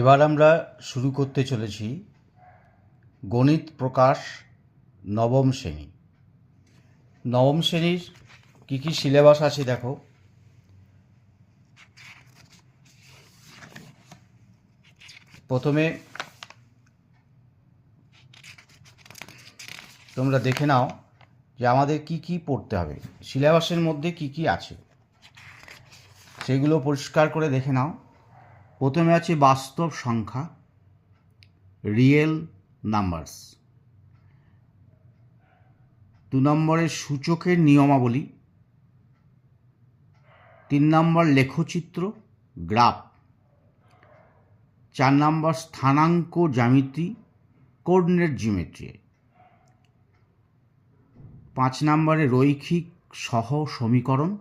এবার আমরা শুরু করতে চলেছি গণিত প্রকাশ নবম শ্রেণি। নবম শ্রেণির কী কী সিলেবাস আছে দেখো। প্রথমে তোমরা দেখে নাও যে আমাদের কি কি পড়তে হবে, সিলেবাসের মধ্যে কি কি আছে। সেগুলো পরিষ্কার করে দেখে নাও। প্রথমে আছে বাস্তব সংখ্যা রিয়েল নাম্বারস দু নম্বরে সূচকের নিয়মাবলী, তিন নম্বর লেখচিত্র গ্রাফ চার নম্বর স্থানাঙ্ক জ্যামিতি কোঅর্ডিনেট জিওমেট্রি পাঁচ নম্বরে রৈখিক সহ সমীকরণ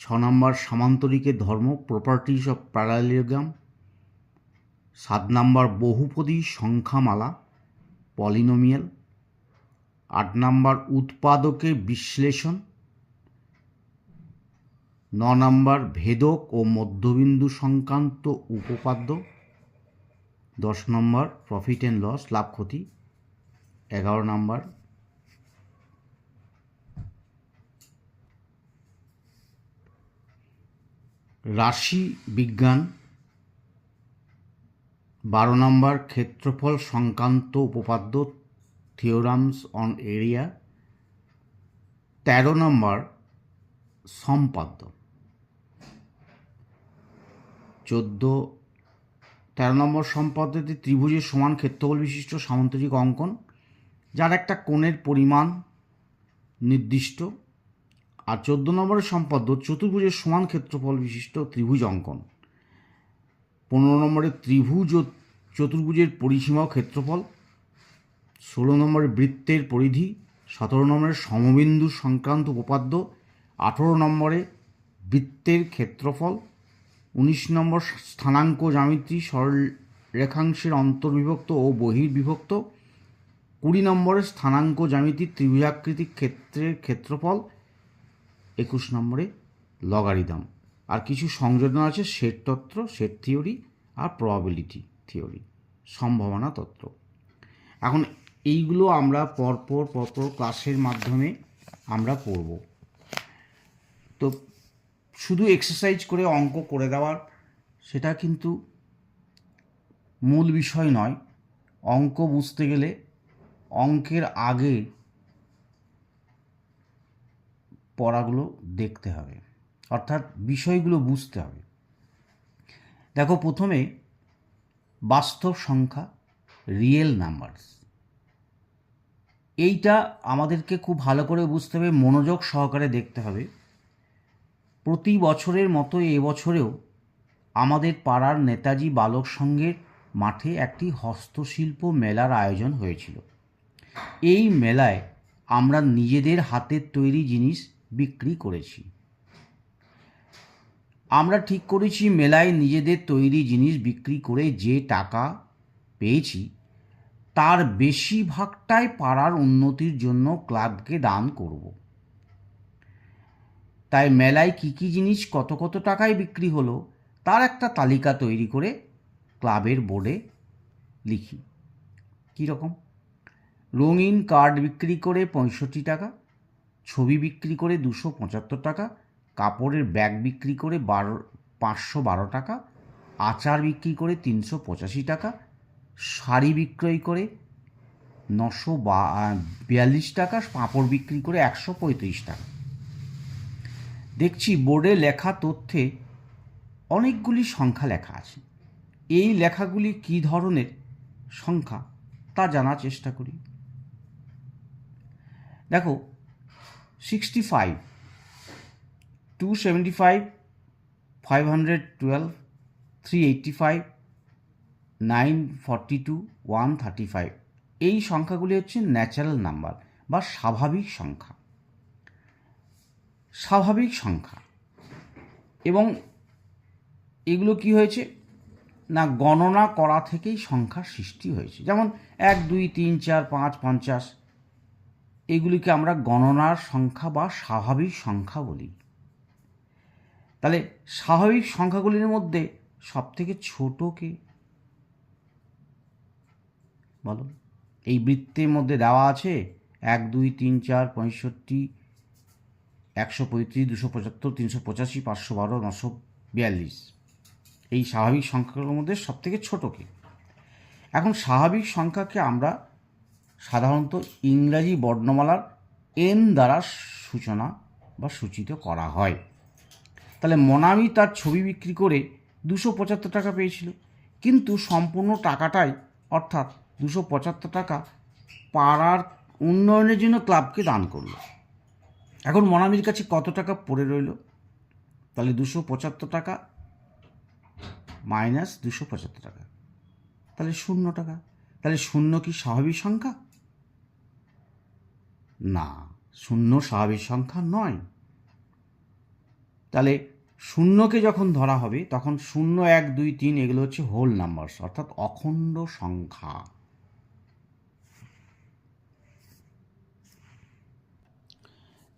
ছ নম্বর সামান্তরিকের ধর্ম প্রপার্টিস অফ প্যারালিগ্রাম সাত নম্বর বহুপদী সংখ্যামালা পলিনোমিয়াল আট নম্বর উৎপাদকের বিশ্লেষণ, ন নম্বর ভেদক ও মধ্যবিন্দু সংক্রান্ত উপপাদ্য, দশ নম্বর প্রফিট অ্যান্ড লস লাভ ক্ষতি, এগারো নম্বর রাশি বিজ্ঞান, বারো নম্বর ক্ষেত্রফল সংক্রান্ত উপপাদ্য, থিওরামস অন এরিয়া, তেরো নম্বর সম্পাদ্য। চোদ্দ, তেরো নম্বর সম্পাদ্যতে ত্রিভুজের সমান ক্ষেত্রফল বিশিষ্ট সামান্তরিক অঙ্কন, যার একটা কোণের পরিমাণ নির্দিষ্ট। আর চোদ্দ নম্বরের সম্পাদ্য চতুর্ভুজের সমান ক্ষেত্রফল বিশিষ্ট ত্রিভুজ অঙ্কন। পনেরো নম্বরে ত্রিভুজ ও চতুর্ভুজের পরিসীমা ক্ষেত্রফল। ষোলো নম্বরে বৃত্তের পরিধি। সতেরো নম্বরে সমবিন্দু সংক্রান্ত উপপাদ্য। আঠেরো নম্বরে বৃত্তের ক্ষেত্রফল। উনিশ নম্বর স্থানাঙ্ক জ্যামিতি সরল রেখাংশের অন্তর্বিভক্ত ও বহির্বিভক্ত। কুড়ি নম্বরে স্থানাঙ্ক জ্যামিতি ত্রিভুজাকৃতিক ক্ষেত্রের ক্ষেত্রফল। একুশ নম্বরে লগারিদম। আর কিছু সংযোজন আছে, সেট তত্ত্ব, সেট থিওরি আর প্রবাবিলিটি থিওরি সম্ভাবনা তত্ত্ব। এখন এইগুলো আমরা পরপর পরপর ক্লাসের মাধ্যমে আমরা পড়ব। তো শুধু এক্সারসাইজ করে অঙ্ক করে দেওয়ার, সেটা কিন্তু মূল বিষয় নয়। অঙ্ক বুঝতে গেলে অঙ্কের আগে পড়াগুলো দেখতে হবে। অর্থাৎ বিষয়গুলো বুঝতে হবে। দেখো প্রথমে বাস্তব সংখ্যা রিয়েল নাম্বারস এইটা আমাদেরকে খুব ভালো করে বুঝতে হবে, মনোযোগ সহকারে দেখতে হবে। প্রতি বছরের মতো এবছরেও আমাদের পাড়ার নেতাজি বালক সংঘের মাঠে একটি হস্তশিল্প মেলার আয়োজন হয়েছিল। এই মেলায় আমরা নিজেদের হাতের তৈরি জিনিস বিক্রি করেছি। আমরা ঠিক করেছি মেলায় নিজেদের তৈরি জিনিস বিক্রি করে যে টাকা পেয়েছি, তার বেশিরভাগটাই পাড়ার উন্নতির জন্য ক্লাবকে দান করব। তাই মেলায় কী কী জিনিস কত কত টাকায় বিক্রি হলো, তার একটা তালিকা তৈরি করে ক্লাবের বোর্ডে লিখি। কীরকম? রঙিন কার্ড বিক্রি করে পঁয়ষট্টি টাকা ছবি বিক্রি করে দুশো পঁচাত্তর টাকা, কাপড়ের ব্যাগ বিক্রি করে বারো, পাঁচশো বারো টাকা, আচার বিক্রি করে তিনশো পঁচাশি টাকা, শাড়ি বিক্রয় করে নশো বা বিয়াল্লিশ টাকা, পাঁপড় বিক্রি করে একশো পঁয়ত্রিশ টাকা। দেখছি বোর্ডে লেখা তথ্যে অনেকগুলি সংখ্যা লেখা আছে। এই লেখাগুলি কী ধরনের সংখ্যা তা জানার চেষ্টা করি। দেখো sixty five to seventy five five hundred twelve three eighty five nine forty two one thirty five এই সংখ্যাগুলি হচ্ছে ন্যাচারাল নাম্বার বা স্বাভাবিক সংখ্যা। স্বাভাবিক সংখ্যা। এবং এগুলো কি হয়েছে? না, গণনা করা থেকেই সংখ্যার সৃষ্টি হয়েছে। যেমন এক, দুই, তিন, চার, পাঁচ, পঞ্চাশ। এগুলিকে আমরা গণনার সংখ্যা বা স্বাভাবিক সংখ্যা বলি। তাহলে স্বাভাবিক সংখ্যাগুলির মধ্যে সব থেকে ছোট কে? বলো। এই বৃত্তের মধ্যে দেওয়া আছে এক, দুই, তিন, চার, পঁয়ষট্টি, একশো পঁয়ত্রিশ, দুশো পঁচাত্তর, তিনশো পঁচাশি, পাঁচশো বারো, নশো বিয়াল্লিশ। এই স্বাভাবিক সংখ্যাগুলোর মধ্যে সব থেকে ছোট কে? এখন স্বাভাবিক সংখ্যাকে আমরা সাধারণত ইংরাজি বর্ণমালার এন দ্বারা সূচনা বা সূচিত করা হয়। তাহলে মনামি তার ছবি বিক্রি করে দুশো পঁচাত্তর টাকা পেয়েছিল। কিন্তু সম্পূর্ণ টাকাটাই, অর্থাৎ দুশো পঁচাত্তর টাকা পাড়ার উন্নয়নের জন্য ক্লাবকে দান করল। এখন মনামির কাছে কত টাকা পড়ে রইল? তাহলে দুশো পঁচাত্তর টাকা মাইনাস দুশো পঁচাত্তর টাকা। তাহলে শূন্য টাকা। তাহলে শূন্য কি স্বাভাবিক সংখ্যা? না, শূন্য স্বাভাবিক সংখ্যা নয়। তাহলে শূন্যকে যখন ধরা হবে, তখন শূন্য, এক, দুই, তিন, এগুলো হচ্ছে হোল নাম্বারস অর্থাৎ অখণ্ড সংখ্যা।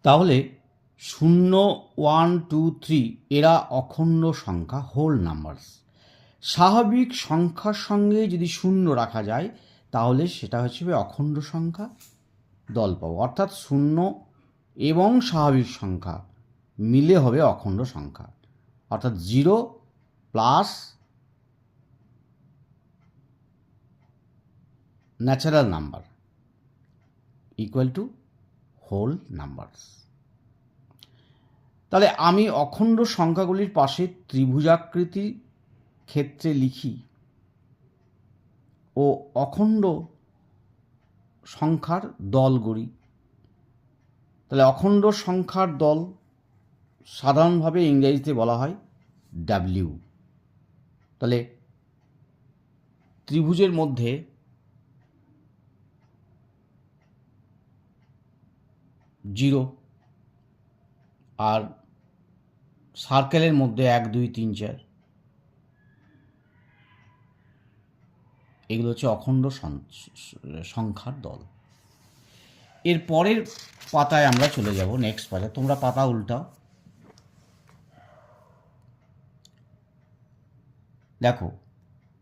তাহলে শূন্য ওয়ান টু থ্রি এরা অখণ্ড সংখ্যা হোল নাম্বারস স্বাভাবিক সংখ্যার সঙ্গে যদি শূন্য রাখা যায়, তাহলে সেটা হচ্ছে অখণ্ড সংখ্যা। দল পাবো। অর্থাৎ শূন্য এবং স্বাভাবিক সংখ্যা মিলে হবে অখণ্ড সংখ্যা। অর্থাৎ zero plus natural number equal to whole numbers. তাহলে আমি অখণ্ড সংখ্যাগুলির পাশে ত্রিভুজাকৃতি ক্ষেত্রে লিখি ও অখণ্ড সংখ্যার দল গড়ি। তাহলে অখণ্ড সংখ্যার দল সাধারণভাবে ইংরেজিতে বলা হয় ডাব্লিউ তাহলে ত্রিভুজের মধ্যে জিরো আর সার্কেলের মধ্যে এক, দুই, তিন, চার। এগুলো হচ্ছে অখণ্ড সংখ্যার দল। এর পরের পাতায় আমরা চলে যাব নেক্সট পাতায়। তোমরা পাতা উল্টাও। দেখো,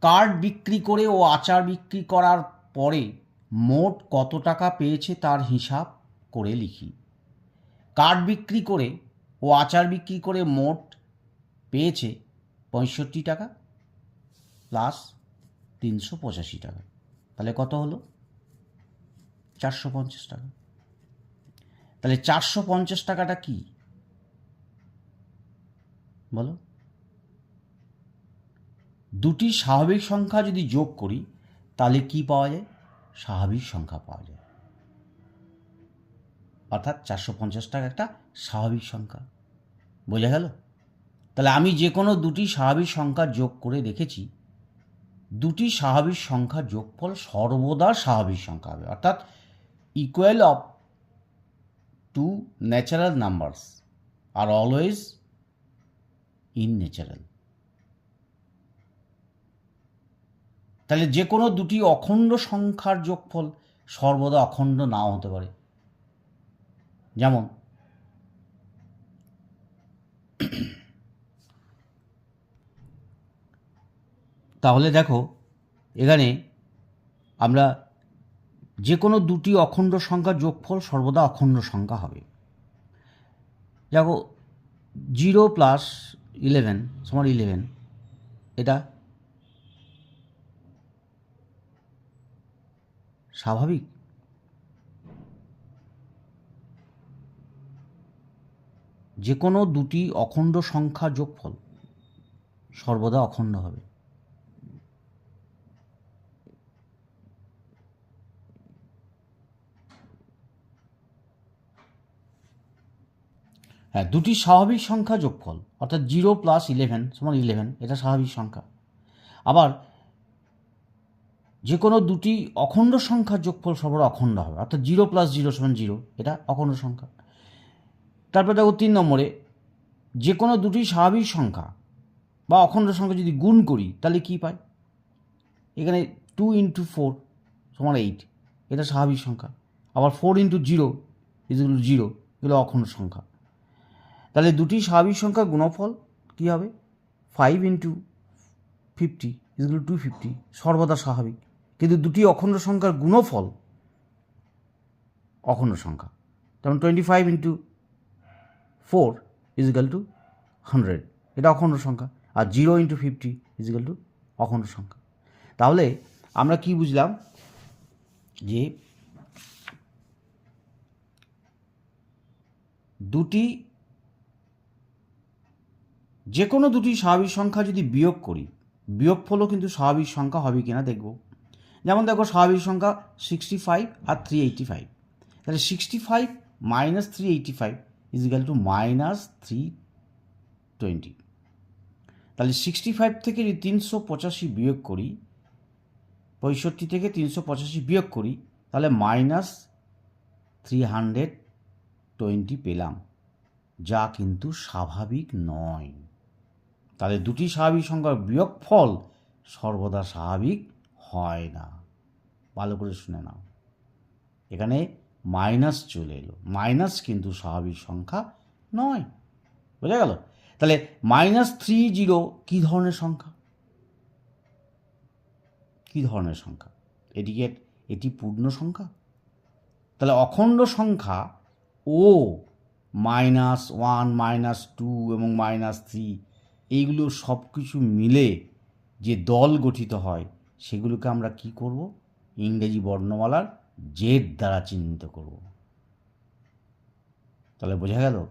কার্ড বিক্রি করে ও আচার বিক্রি করার পরে মোট কত টাকা পেয়েছে তার হিসাব করে লিখি। কার্ড বিক্রি করে ও আচার বিক্রি করে মোট পেয়েছে পঁয়ষট্টি টাকা প্লাস তিনশো পঁচাশি টাকা। তাহলে কত হলো? চারশো পঞ্চাশ টাকা। তাহলে চারশো পঞ্চাশ টাকাটা কি? বলো। দুটি স্বাভাবিক সংখ্যা যদি যোগ করি, তাহলে কি পাওয়া যায়? স্বাভাবিক সংখ্যা পাওয়া যায়। অর্থাৎ চারশো পঞ্চাশ টাকা একটা স্বাভাবিক সংখ্যা। বোঝা গেল? তাহলে আমি যে কোনো দুটি স্বাভাবিক সংখ্যা যোগ করে দেখেছি দুটি স্বাভাবিক সংখ্যার যোগফল সর্বদা স্বাভাবিক সংখ্যা হবে। অর্থাৎ equal of to natural numbers R always in natural তাহলে যে কোনো দুটি অখণ্ড সংখ্যার যোগফল সর্বদা অখণ্ড নাও হতে পারে। যেমন তাহলে দেখো, এখানে আমরা যে কোনো দুটি অখণ্ড সংখ্যার যোগফল সর্বদা অখণ্ড সংখ্যা হবে। দেখো, জিরো প্লাস ইলেভেন সমান ইলেভেন এটা স্বাভাবিক? যে কোনো দুটি অখণ্ড সংখ্যা যোগফল সর্বদা অখণ্ড হবে। হ্যাঁ দুটি স্বাভাবিক সংখ্যা যোগফল, অর্থাৎ জিরো প্লাস ইলেভেন সমান ইলেভেন এটা স্বাভাবিক সংখ্যা। আবার যে কোনো দুটি অখণ্ড সংখ্যার যোগফল সর্বদা অখণ্ড হবে, অর্থাৎ জিরো প্লাস জিরো সমান জিরো, এটা অখণ্ড সংখ্যা। তারপরে দেখো তিন নম্বরে যে কোনো দুটি স্বাভাবিক সংখ্যা বা অখণ্ড সংখ্যা যদি গুণ করি, তাহলে কী পাই? এখানে টু ইন্টু ফোর সমান এইট এটা স্বাভাবিক সংখ্যা। আবার four into zero is equal zero এগুলো অখণ্ড সংখ্যা। তাহলে দুটি স্বাভাবিক সংখ্যার গুণফল কী হবে? Five into fifty is equal two fifty সর্বদা স্বাভাবিক। কিন্তু দুটি অখণ্ড সংখ্যার গুণফল অখণ্ড সংখ্যা। যেমন twenty five into four is equal to hundred এটা অখণ্ড সংখ্যা। আর zero into fifty is equal to অখণ্ড সংখ্যা। তাহলে আমরা কি বুঝলাম? যে দুটি যে কোনো দুটি স্বাভাবিক সংখ্যা যদি বিয়োগ করি বিয়োগফলও কিন্তু স্বাভাবিক সংখ্যা হবে কিনা দেখব। যেমন দেখো স্বাভাবিক সংখ্যা সিক্সটি ফাইভ আর থ্রি এইটটি ফাইভ তাহলে sixty five minus three eighty five is equal two minus three twenty তাহলে সিক্সটি ফাইভ থেকে যদি তিনশো পঁচাশি বিয়োগ করি, পঁয়ষট্টি থেকে তিনশো পঁচাশি বিয়োগ করি, তাহলে মাইনাস থ্রি হান্ড্রেড টোয়েন্টি পেলাম, যা কিন্তু স্বাভাবিক নয়। তাহলে দুটি স্বাভাবিক সংখ্যার বিয়োগফল সর্বদা স্বাভাবিক হয় না। ভালো করে শুনে নাও। এখানে মাইনাস চলে এলো। মাইনাস কিন্তু স্বাভাবিক সংখ্যা নয়। বোঝা গেল? তাহলে মাইনাস থ্রি জিরো কী ধরনের সংখ্যা? কী ধরনের সংখ্যা? এটিকে এটি পূর্ণ সংখ্যা? তাহলে অখণ্ড সংখ্যা ও মাইনাস ওয়ান, মাইনাস টু এবং মাইনাস থ্রি এইগুলো সব কিছু মিলে যে দল গঠিত হয়, সেগুলোকে আমরা কি করব? ইংরেজি বর্ণমালার জেড দ্বারা চিহ্নিত করব। তাহলে বোঝা গেল